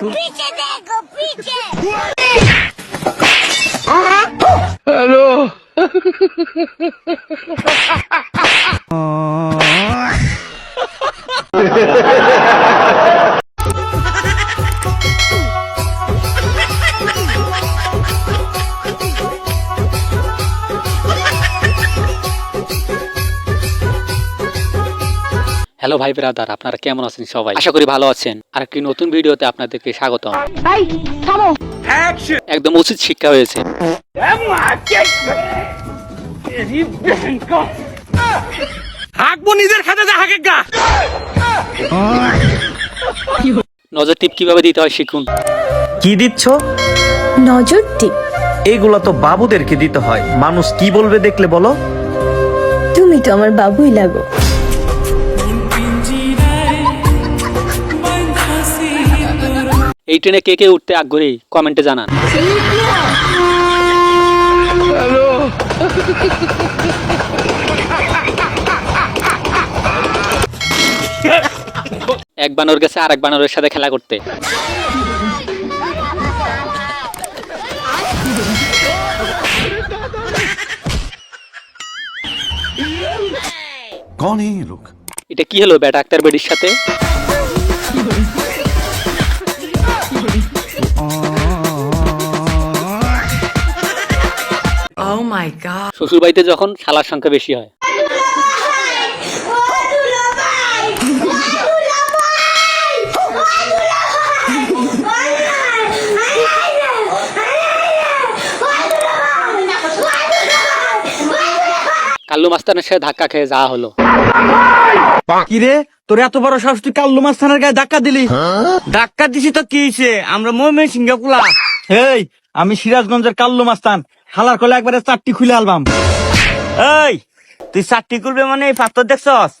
पीछे হ্যালো ভাই ব্রাদার আপনারা কেমন আছেন সবাই? আশা করি ভালো আছেন। আর একটি নতুন ভিডিওতে আপনাদেরকে স্বাগত একদম উচিত শিক্ষা হয়েছে। হাঁকবো নিজের খাতে যা হাঁকে গা। নজর টিপ কীভাবে দিতে হয় শিখুন। কি দিচ্ছ? নজর টিপ। এইগুলা তো বাবুদেরকে দিতে হয়। মানুষ কি বলবে দেখলে বলো? তুমি তো আমার বাবুই লাগো। এই ট্রেনে কে কে উঠতে আগ্রহী? কমেন্টে জানান। এক বানর গেছে আর এক বানরের সাথে খেলা করতে। এটা কি হলো ব্যাট? আক্তার বেডির সাথে? মাই গড শ্বশুর বাড়িতে যখন শালার সংখ্যা বেশি হয়। কাল্লু মাস্তানের সাথে ধাক্কা খেয়ে যাওয়া হলো। কিরে তোর এত বড় সাহস তুই কাল্লু মাস্তানের গায়ে ধাক্কা দিলি? ধাক্কা দিছি তো কি হইছে? আমরা ময়মন সিঙ্গাপুলা এই আমি সিরাজগঞ্জের কাল্লু মাস্তান। হালার কলে একবারে চারটি খুলে আলবাম এই তুই চারটি করবে মানে এই পাত্র দেখছস?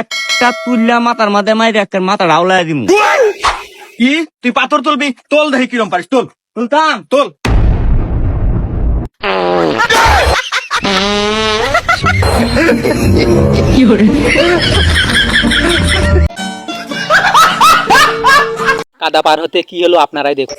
একটা তুললা মাথার মাঝে মাইরে একটা মাথা রাউলায় দিম। কি? তুই পাথর তুলবি? তোল দেখি কিরম পারিস তোল। তুলতাম। তোল। কাদা পার হতে কি হলো আপনারাই দেখুন।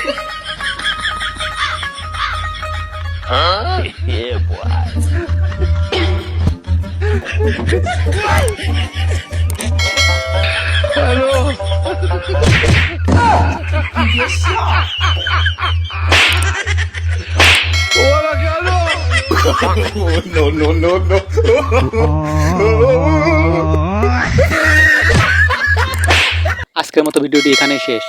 Huh? yeah, boy. Hello. oh, no, no, no, no. আজকের মতো ভিডিওটি এখানে শেষ